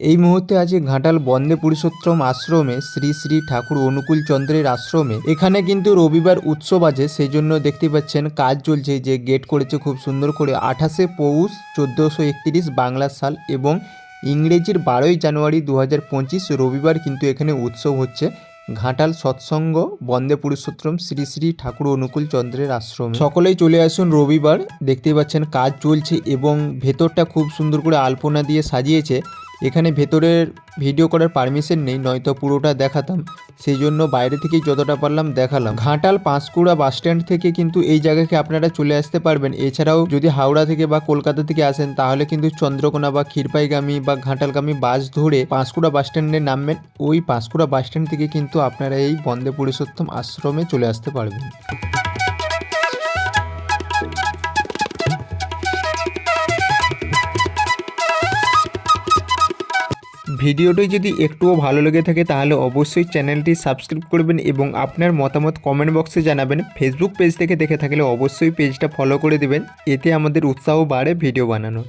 এই মুহূর্তে আছে ঘাটাল বন্দে পুরুষোত্তম আশ্রমে শ্রী শ্রী ঠাকুর অনুকূল চন্দ্রের আশ্রমে। এখানে কিন্তু রবিবার উৎসব আছে সেই জন্য দেখতে পাচ্ছেন কাজ চলছে। যে গেট করেছে খুব সুন্দর করে আঠাশে পৌষ চোদ্দোশো একত্রিশ বাংলা সাল এবং ইংরেজির বারোই জানুয়ারি দু হাজার পঁচিশ রবিবার কিন্তু এখানে উৎসব হচ্ছে। ঘাটাল সৎসঙ্গ বন্দে পুরুষোত্তম শ্রী শ্রী ঠাকুর অনুকূল চন্দ্রের আশ্রম। সকলেই চলে আসুন রবিবার, দেখতে পাচ্ছেন কাজ চলছে এবং ভেতরটা খুব সুন্দর করে আলপনা দিয়ে সাজিয়েছে। এখানে ভেতরের ভিডিও করার পারমিশন নেই, নয়তো পুরোটা দেখাতাম। সেই জন্য বাইরে থেকেই যতটা পারলাম দেখালাম। ঘাটাল পাঁশকুড়া বাস স্ট্যান্ড থেকে কিন্তু এই জায়গাকে আপনারা চলে আসতে পারবেন। এছাড়াও যদি হাওড়া থেকে বা কলকাতা থেকে আসেন, তাহলে কিন্তু চন্দ্রকোনা বা ক্ষীরপাইগামী বা ঘাটালগামী বাস ধরে পাঁশকুড়া বাস স্ট্যান্ডে নামবেন। ওই পাঁশকুড়া বাস স্ট্যান্ড থেকে কিন্তু আপনারা এই বন্দে পুরুষোত্তম আশ্রমে চলে আসতে পারবেন। ভিডিওটি যদি একটুও ভালো লেগে থাকে, তাহলে অবশ্যই চ্যানেলটি সাবস্ক্রাইব করবেন এবং আপনার মতামত কমেন্ট বক্সে জানাবেন। ফেসবুক পেজ থেকে দেখে থাকলে অবশ্যই পেজটা ফলো করে দেবেন। এতে আমাদের উৎসাহ বাড়ে ভিডিও বানানোর।